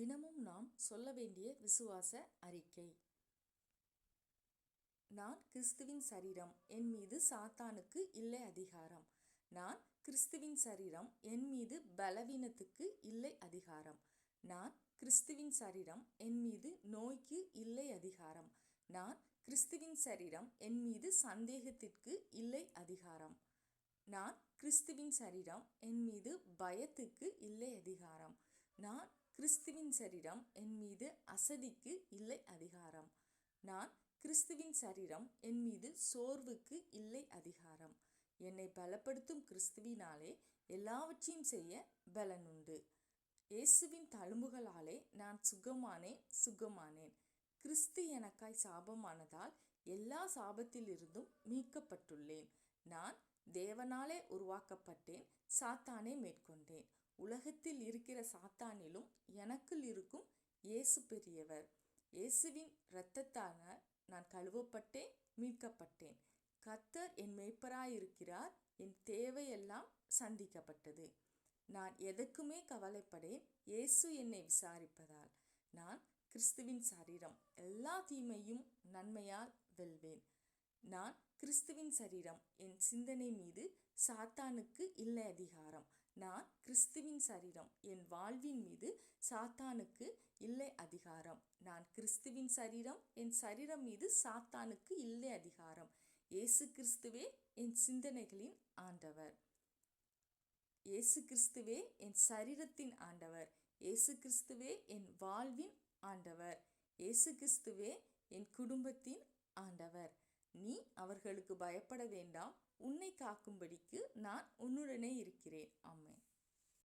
தினமும் நாம் சொல்ல வேண்டிய விசுவாச அறிக்கை. நான் கிறிஸ்துவின் சரீரம் என் மீது சாத்தானுக்கு இல்லை அதிகாரம். நான் கிறிஸ்துவின் சரீரம் என் மீது பலவீனத்துக்கு இல்லை அதிகாரம். நான் கிறிஸ்துவின் சரீரம் என் மீது நோய்க்கு இல்லை அதிகாரம். நான் கிறிஸ்துவின் சரீரம் என் மீது சந்தேகத்திற்கு இல்லை அதிகாரம். நான் கிறிஸ்துவின் சரீரம் என் மீது பயத்துக்கு இல்லை அதிகாரம். நான் கிறிஸ்துவின் சரீரம் என் மீது அசதிக்கு இல்லை அதிகாரம். நான் கிறிஸ்துவின் சரீரம் என் மீது சோர்வுக்கு இல்லை அதிகாரம். என்னை பலப்படுத்தும் கிறிஸ்துவினாலே எல்லாவற்றையும் செய்ய பலனுண்டு. இயேசுவின் தழும்புகளாலே நான் சுகமானேன் சுகமானேன். கிறிஸ்து எனக்காய் சாபமானதால் எல்லா சாபத்திலிருந்தும் மீட்கப்பட்டுள்ளேன். நான் தேவனாலே உருவாக்கப்பட்டேன் சாத்தானே மேற்கொண்டேன். உலகத்தில் இருக்கிற சாத்தானிலும் எனக்குள் இருக்கும் இயேசு பெரியவர். இயேசுவின் இரத்தத்தான நான் கழுவப்பட்டேன் மீட்கப்பட்டேன். கத்தர் என் மேய்ப்பராயிருக்கிறார் என் தேவையெல்லாம் சந்திக்கப்பட்டது. நான் எதற்குமே கவலைப்படேன் இயேசு என்னை விசாரிப்பதால். நான் கிறிஸ்துவின் சரீரம் எல்லா தீமையும் நன்மையால் வெல்வேன். நான் கிறிஸ்துவின் சரீரம் என் சிந்தனை மீது சாத்தானுக்கு இல்லை அதிகாரம். நான் கிறிஸ்துவின் சரீரம் என் வாழ்வின் மீது சாத்தானுக்கு இல்லை அதிகாரம். நான் கிறிஸ்துவின் சரீரம் என் சரீரம் மீது சாத்தானுக்கு இல்லை அதிகாரம். இயேசு கிறிஸ்துவே என் சிந்தனைகளின் ஆண்டவர். இயேசு கிறிஸ்துவே என் சரீரத்தின் ஆண்டவர். இயேசு கிறிஸ்துவே என் வாழ்வின் ஆண்டவர். இயேசு கிறிஸ்துவே என் குடும்பத்தின் ஆண்டவர். நீ அவர்களுக்கு பயப்பட வேண்டாம். உன்னை காக்கும்படிக்கு நான் உன்னுடனே இருக்கிறேன். அம்மே